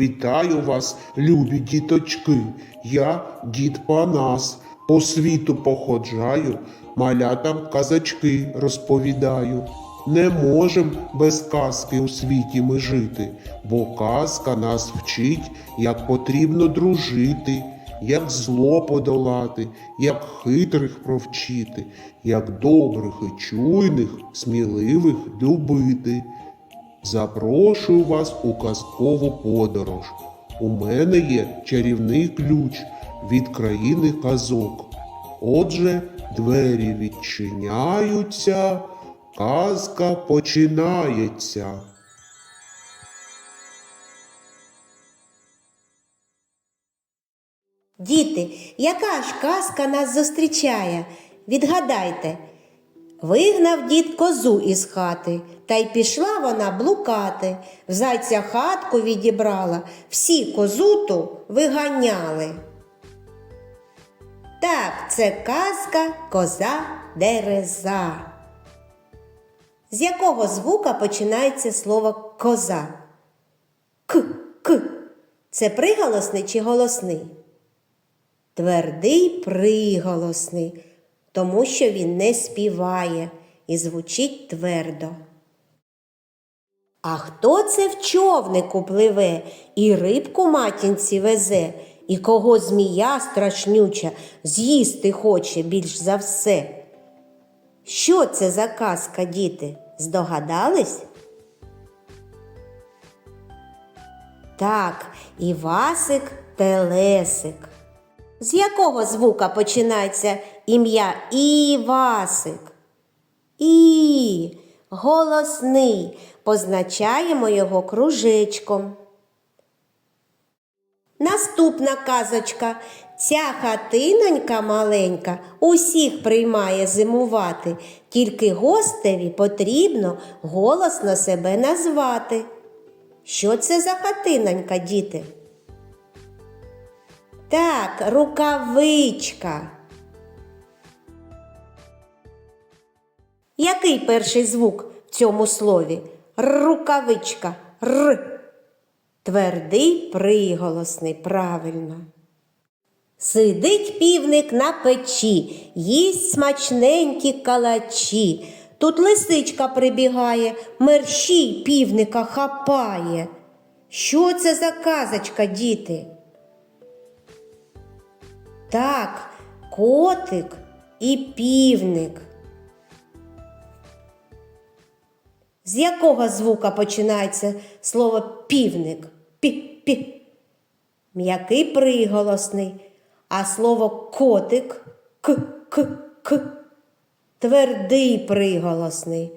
Вітаю вас, любі діточки. Я дід Панас. По світу походжаю, малятам казачки розповідаю. Не можем без казки у світі ми жити, бо казка нас вчить, як потрібно дружити, як зло подолати, як хитрих провчити, як добрих і чуйних, сміливих любити. Запрошую вас у казкову подорож. У мене є чарівний ключ від країни казок. Отже, двері відчиняються, казка починається. Діти, яка ж казка нас зустрічає? Відгадайте. Вигнав дід козу із хати, та й пішла вона блукати. В зайця хатку відібрала, всі козуту виганяли. Так, це казка коза дереза. З якого звука починається слово коза? К, к. Це приголосний чи голосний? Твердий приголосний, тому що він не співає і звучить твердо. А хто це в човнику пливе і рибку матінці везе, і кого змія страшнюча з'їсти хоче більш за все? Що це за казка, діти? Здогадались? Так, Івасик Телесик. З якого звука починається ім'я Івасик? І голосний. Позначаємо його кружечком. Наступна казочка. Ця хатинонька маленька усіх приймає зимувати, тільки гостеві потрібно голосно себе назвати. Що це за хатинонька, діти? Так, рукавичка. Який перший звук в цьому слові? Рукавичка. Р. Твердий приголосний, правильно. Сидить півник на печі, їсть смачненькі калачі. Тут лисичка прибігає, мерщій півника хапає. Що це за казочка, діти? Так, котик і півник. З якого звука починається слово півник? Пі-пі. М'який приголосний, а слово котик к-к-к. Твердий приголосний.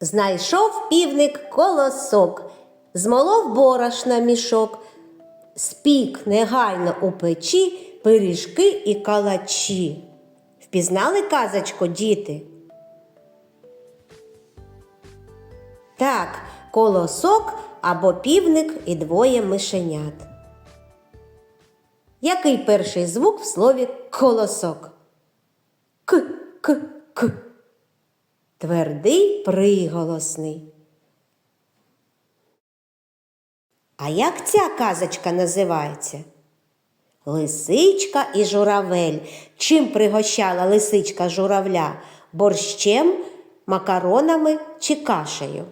Знайшов півник колосок, змолов борош на мішок, спік негайно у печі пиріжки і калачі. Впізнали казочку, діти? Так, колосок або півник і двоє мишенят. Який перший звук в слові колосок? К, к, к. Твердий приголосний. А як ця казочка називається? Лисичка і журавель. Чим пригощала лисичка журавля? Борщем, макаронами чи кашею?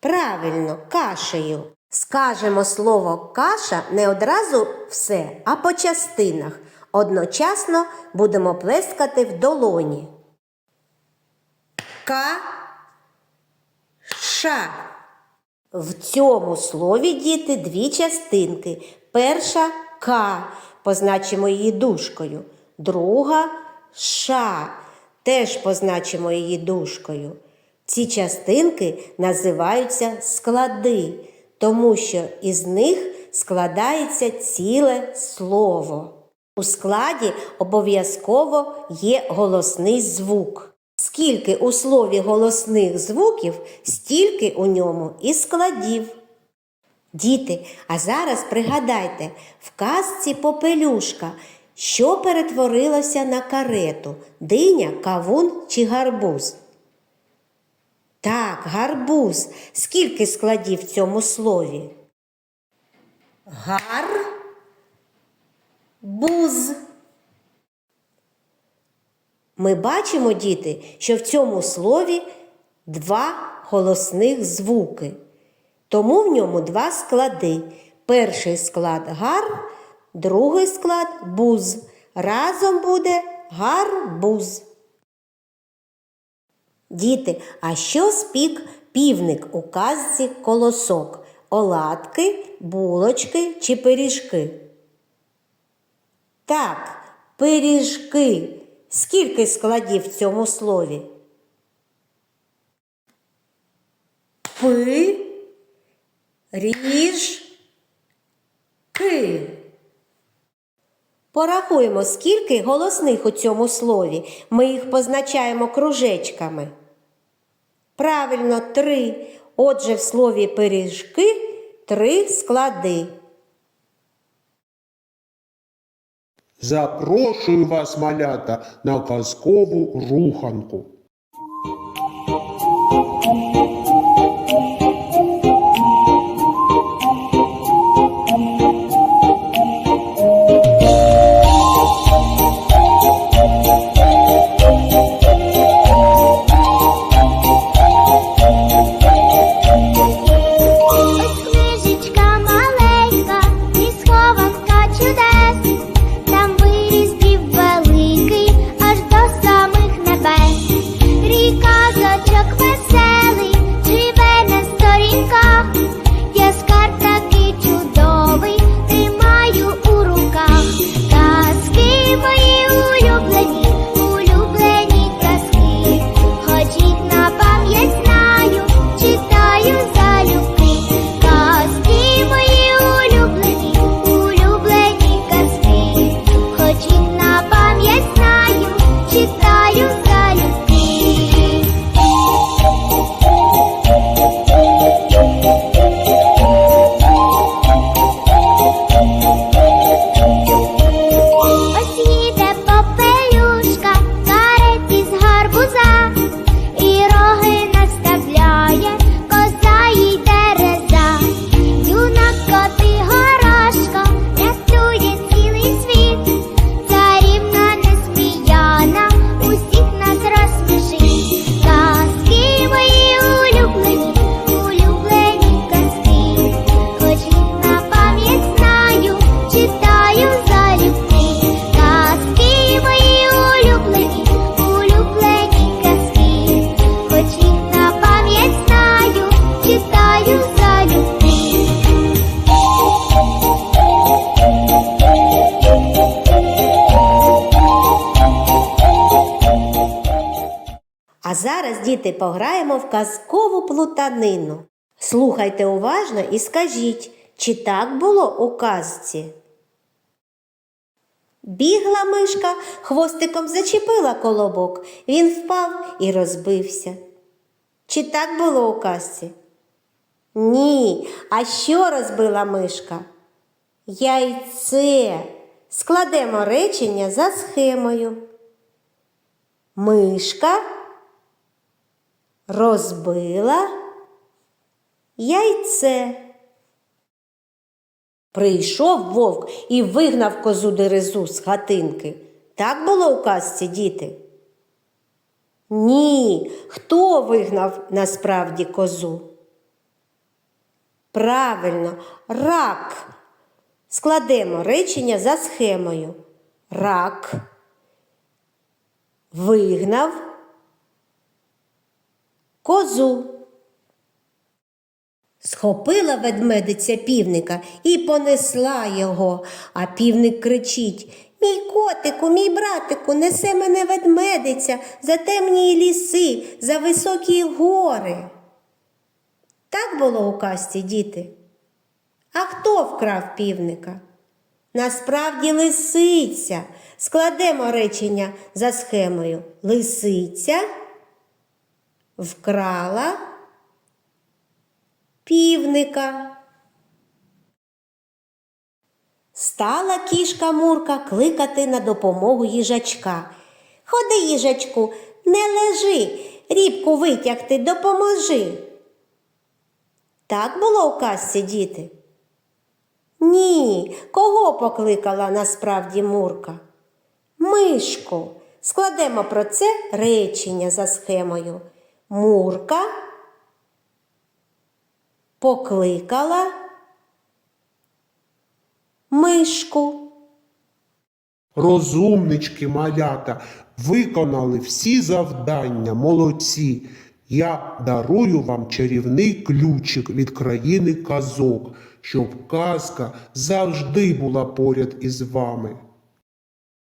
Правильно, кашею. Скажемо слово каша не одразу все, а по частинах. Одночасно будемо плескати в долоні. Ка. Ша. В цьому слові діти дві частинки. Перша К, позначимо її дужкою. Друга ша, теж позначимо її дужкою. Ці частинки називаються склади, тому що із них складається ціле слово. У складі обов'язково є голосний звук. Скільки у слові голосних звуків, стільки у ньому і складів. Діти, а зараз пригадайте, в казці попелюшка, що перетворилося на карету диня, кавун чи гарбуз. Так, гарбуз. Скільки складів в цьому слові? Гар. Буз. Ми бачимо, діти, що в цьому слові два голосних звуки. Тому в ньому два склади. Перший склад гар, другий склад буз. Разом буде гарбуз. Діти, а що спік півник у казці колосок? Оладки, булочки чи пиріжки? Так, пиріжки. Скільки складів в цьому слові? Пи, ріж, ки. Порахуємо, скільки голосних у цьому слові. Ми їх позначаємо кружечками. Правильно, три. Отже, в слові пиріжки три склади. Запрошую вас, малята, на казкову руханку. Діти, пограємо в казкову плутанину. Слухайте уважно і скажіть, чи так було у казці? Бігла мишка, хвостиком зачепила колобок. Він впав і розбився. Чи так було у казці? Ні. А що розбила мишка? Яйце. Складемо речення за схемою. Мишка розбила яйце. Прийшов вовк і вигнав козу дерезу з хатинки. Так було у казці, діти? Ні. Хто вигнав насправді козу? Правильно, рак. Складемо речення за схемою. Рак вигнав козу. Схопила ведмедиця півника і понесла його, а півник кричить Мій котику, мій братику, несе мене ведмедиця за темні ліси, за високі гори. Так було у казці, діти. А хто вкрав півника? Насправді лисиця. Складемо речення за схемою. Лисиця вкрала півника. Стала кішка Мурка кликати на допомогу їжачка. Ходи, їжачку, не лежи, рібку витягти допоможи. Так було у казці, діти? Ні, кого покликала насправді Мурка? Мишку. Складемо про це речення за схемою. Мурка покликала мишку. Розумнички, малята, виконали всі завдання, молодці. Я дарую вам чарівний ключик від країни казок, щоб казка завжди була поряд із вами.